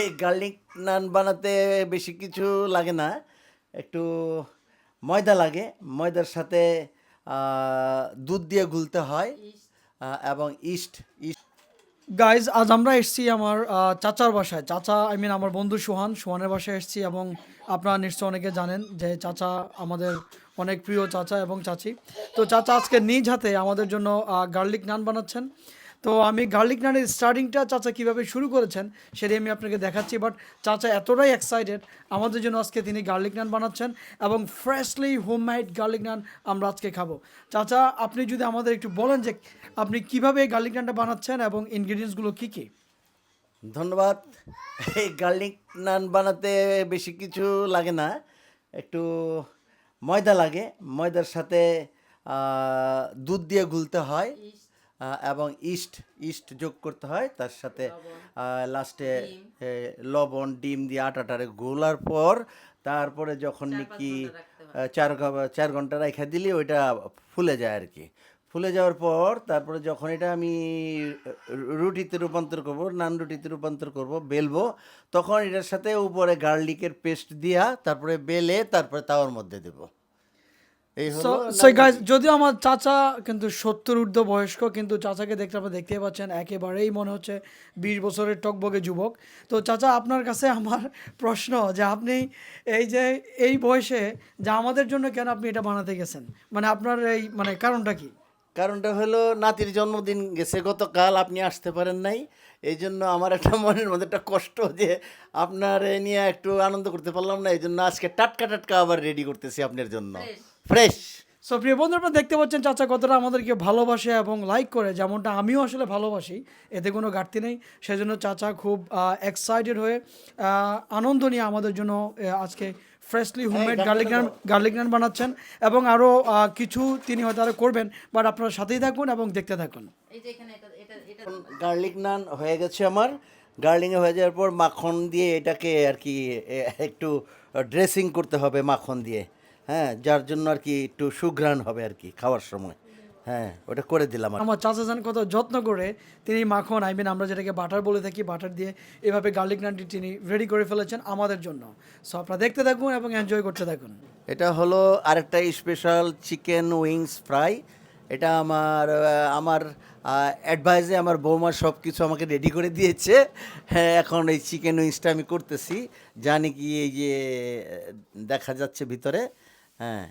এই গার্লিক নান বানাতে বেশি কিছু লাগে না, একটু ময়দা লাগে। ময়দার সাথে দুধ দিয়ে গুলতে হয় এবং ইস্ট ইস্ট। গাইজ আজ আমরা এসেছি আমার চাচার বাসায়। চাচা আই মিন আমার বন্ধু সোহান, সোহানের বাসায় এসেছি এবং আপনারা নিশ্চয় অনেকে জানেন যে চাচা আমাদের অনেক প্রিয় চাচা এবং চাচি। তো চাচা আজকে নিজ হাতে আমাদের জন্য গার্লিক নান বানাচ্ছেন। তো আমি গার্লিক নানের স্টার্টিংটা চাচা কীভাবে শুরু করেছেন সেটাই আমি আপনাকে দেখাচ্ছি বাট চাচা এতটাই এক্সাইটেড আমাদের জন্য আজকে তিনি গার্লিক নান বানাচ্ছেন এবং ফ্রেশলি হোমমেড গার্লিক নান আমরা আজকে খাব। চাচা, আপনি যদি আমাদের একটু বলেন যে আপনি কীভাবে এই গার্লিক নানটা বানাচ্ছেন এবং ইনগ্রিডিয়েন্টসগুলো কী কী? ধন্যবাদ। এই গার্লিক নান বানাতে বেশি কিছু লাগে না, একটু ময়দা লাগে। ময়দার সাথে দুধ দিয়ে গুলতে হয়। এবং ইস্ট ইস্ট যোগ করতে হয় তার সাথে লাস্টে লবণ ডিম দিয়ে আটাটারে গোলার পর তারপরে যখন নাকি চার ঘ- চার ঘণ্টা রেখে দিলে ওইটা ফুলে যায় আর কি। ফুলে যাওয়ার পর তারপরে যখন এটা আমি রুটিতে রূপান্তর করব নান রুটিতে রূপান্তর করব বেলবো তখন এটার সাথে উপরে গার্লিকের পেস্ট দিয়া তারপরে বেলে তারপরে তাওয়ার মধ্যে দেব। যদিও আমার চাচা কিন্তু সত্তর ঊর্ধ্ব বয়স্ক কিন্তু চাচাকে দেখতে আপনারা দেখতেই পাচ্ছেন একেবারেই মনে হচ্ছে বিশ বছরের টকবগে যুবক। তো চাচা আপনার কাছে আমার প্রশ্ন যে আপনি এই যে এই বয়সে যে আমাদের জন্য কেন আপনি এটা বানাতে গেছেন? মানে আপনার এই মানে কারণটা কি? কারণটা হলো নাতির জন্মদিন গেছে গতকাল আপনি আসতে পারেন নাই। এই জন্য আমার একটা মনের মধ্যে একটা কষ্ট যে আপনার এ নিয়ে একটু আনন্দ করতে পারলাম না এই জন্য আজকে টাটকা টাটকা আবার রেডি করতেছি আপনার জন্য। ফ্রেশ সো প্রিয় বন্ধু আপনারা দেখতে পাচ্ছেন চাচা কতটা আমাদেরকে ভালোবাসে এবং লাইক করে যেমনটা আমিও আসলে ভালোবাসি। এতে কোনো ঘাটতি নেই। সেজন্য চাচা খুব এক্সাইটেড হয়ে আনন্দ নিয়ে আমাদের জন্য আজকে freshly homemade garlic naan garlic naan বানাচ্ছেন এবং আরও কিছু তিনি হয়তো আরও করবেন বাট আপনারা সাথেই থাকুন এবং দেখতে থাকুন। এই যে এখানে এটা এটা এটা গার্লিক নান হয়ে গেছে আমার। গার্লিংয়ে হয়ে যাওয়ার পর মাখন দিয়ে এটাকে আর কি একটু ড্রেসিং করতে হবে মাখন দিয়ে। হ্যাঁ যার জন্য আর কি একটু সুঘ্রাণ হবে আর কি খাওয়ার সময়। হ্যাঁ ওটা করে দিলাম আমার চাচা যান কত যত্ন করে তিনি মাখন আই মিন আমরা যেটাকে বাটার বলে থাকি বাটার দিয়ে এভাবে গার্লিক নানটি তিনি রেডি করে ফেলেছেন আমাদের জন্য। সো আপনারা দেখতে থাকুন এবং এনজয় করতে থাকুন। এটা হলো আরেকটা স্পেশাল চিকেন উইংস ফ্রাই এটা আমার আমার অ্যাডভাইসে আমার বৌমা সব কিছু আমাকে রেডি করে দিয়েছে। হ্যাঁ এখন এই চিকেন উইংসটা আমি করতেছি। জানি কি এই যে দেখা যাচ্ছে ভিতরে। হ্যাঁ।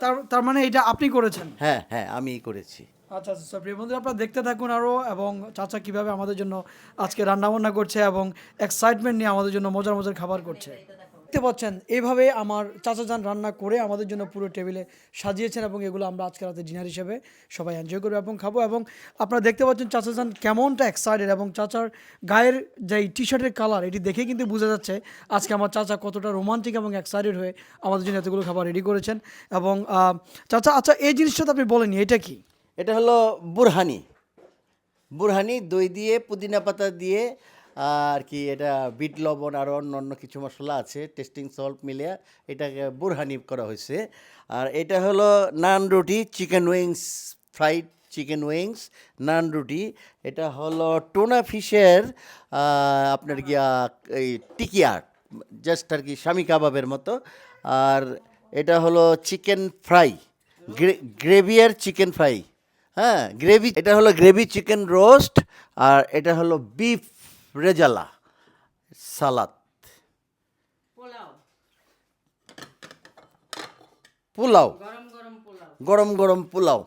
তার তার মানে এটা আপনি করেছেন? হ্যাঁ হ্যাঁ আমি করেছি। আচ্ছা আচ্ছা। প্রিয় বন্ধুরা আপনারা দেখতে থাকুন আরও এবং চাচা কীভাবে আমাদের জন্য আজকে রান্নাবান্না করছে এবং এক্সাইটমেন্ট নিয়ে আমাদের জন্য মজার মজার খাবার করছে। দেখতে পাচ্ছেন, এভাবে আমার চাচা যান রান্না করে আমাদের জন্য পুরো টেবিলে সাজিয়েছেন এবং এগুলো আমরা আজকে রাতে ডিনার হিসেবে সবাই এনজয় করব এবং খাব এবং আপনারা দেখতে পাচ্ছেন চাচা যান কেমনটা এক্সাইটেড এবং চাচার গায়ের যে টি শার্টের কালার এটি দেখে কিন্তু বোঝা যাচ্ছে আজকে আমার চাচা কতটা রোমান্টিক এবং এক্সাইটেড হয়ে আমাদের জন্য এতগুলো খাবার রেডি করেছেন এবং চাচা আচ্ছা এই জিনিসটা তো আপনি বলেনি এটা কি? এটা হলো বুরহানি। বুরহানি দই দিয়ে, পুদিনা পাতা দিয়ে আর কি এটা বিট লবণ আর অন্য অন্য কিছু মশলা আছে, টেস্টিং সল্ট মিলে এটাকে বুরহানি করা হয়েছে। আর এটা হলো নান রুটি, chicken wings, fried chicken wings, naan রুটি। এটা হলো টোনা ফিশের আপনার গিয়া এই টিকিয়া, জাস্ট আর কি স্বামী কাবাবের মতো। আর এটা হলো চিকেন ফ্রাই গ্রেভি আর চিকেন ফ্রাই। হ্যাঁ গ্রেভি, এটা হলো গ্রেভি চিকেন রোস্ট, আর এটা হলো বিফ রেজালা সালাদ। পোলাও। পোলাও। গরম গরম পোলাও। গরম গরম পোলাও।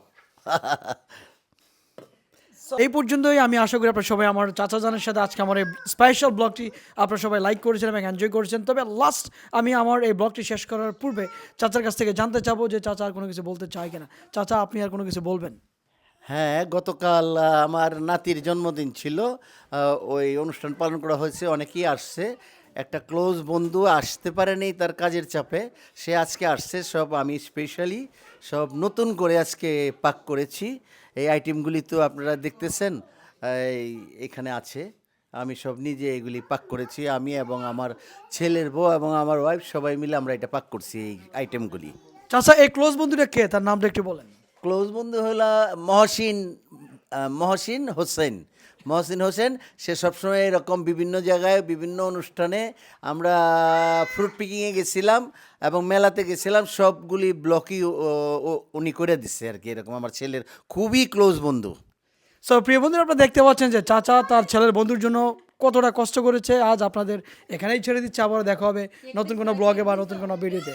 এই পর্যন্তই আমি আশা করি আপনারা সবাই আমার চাচা জানের সাথে আজকে আমার এই স্পেশাল ব্লগটি আপনারা সবাই লাইক করেছেন এবং এনজয় করেছেন। তবে লাস্ট আমি আমার এই ব্লগটি শেষ করার পূর্বে চাচার কাছ থেকে জানতে চাবো যে চাচা আর কোনো কিছু বলতে চায় কিনা। চাচা আপনি আর কোনো কিছু বলবেন? হ্যাঁ গতকাল আমার নাতির জন্মদিন ছিল। ওই অনুষ্ঠান পালন করা হয়েছে, অনেকেই আসছে। একটা ক্লোজ বন্ধু আসতে পারেনি তার কাজের চাপে। সে আজকে আসছে, সব আমি স্পেশালি সব নতুন করে আজকে পাক করেছি। এই আইটেমগুলি তো আপনারা দেখতেছেন, এই এখানে আছে। আমি সব নিজে এগুলি পাক করেছি, আমি এবং আমার ছেলের বউ এবং আমার ওয়াইফ সবাই মিলে আমরা এটা পাক করছি এই আইটেমগুলি চাচা এই ক্লোজ বন্ধুটা কে? তার নামটা একটু বলেন। ক্লোজ বন্ধু হলো মহসিন মহসিন হোসেন। মহসিন হোসেন সে সবসময় এরকম বিভিন্ন জায়গায় বিভিন্ন অনুষ্ঠানে আমরা ফ্রুট পিকিংয়ে গেছিলাম এবং মেলাতে গেছিলাম সবগুলি ব্লকই উনি করে দিচ্ছে আর কি এরকম আমার ছেলের খুবই ক্লোজ বন্ধু। সো প্রিয় বন্ধুরা আপনারা দেখতে পাচ্ছেন যে চাচা তার ছেলের বন্ধুর জন্য কতটা কষ্ট করেছে। আজ আপনাদের এখানেই ছেড়ে দিচ্ছে আবার দেখা হবে নতুন কোনো ব্লগে বা নতুন কোনো ভিডিওতে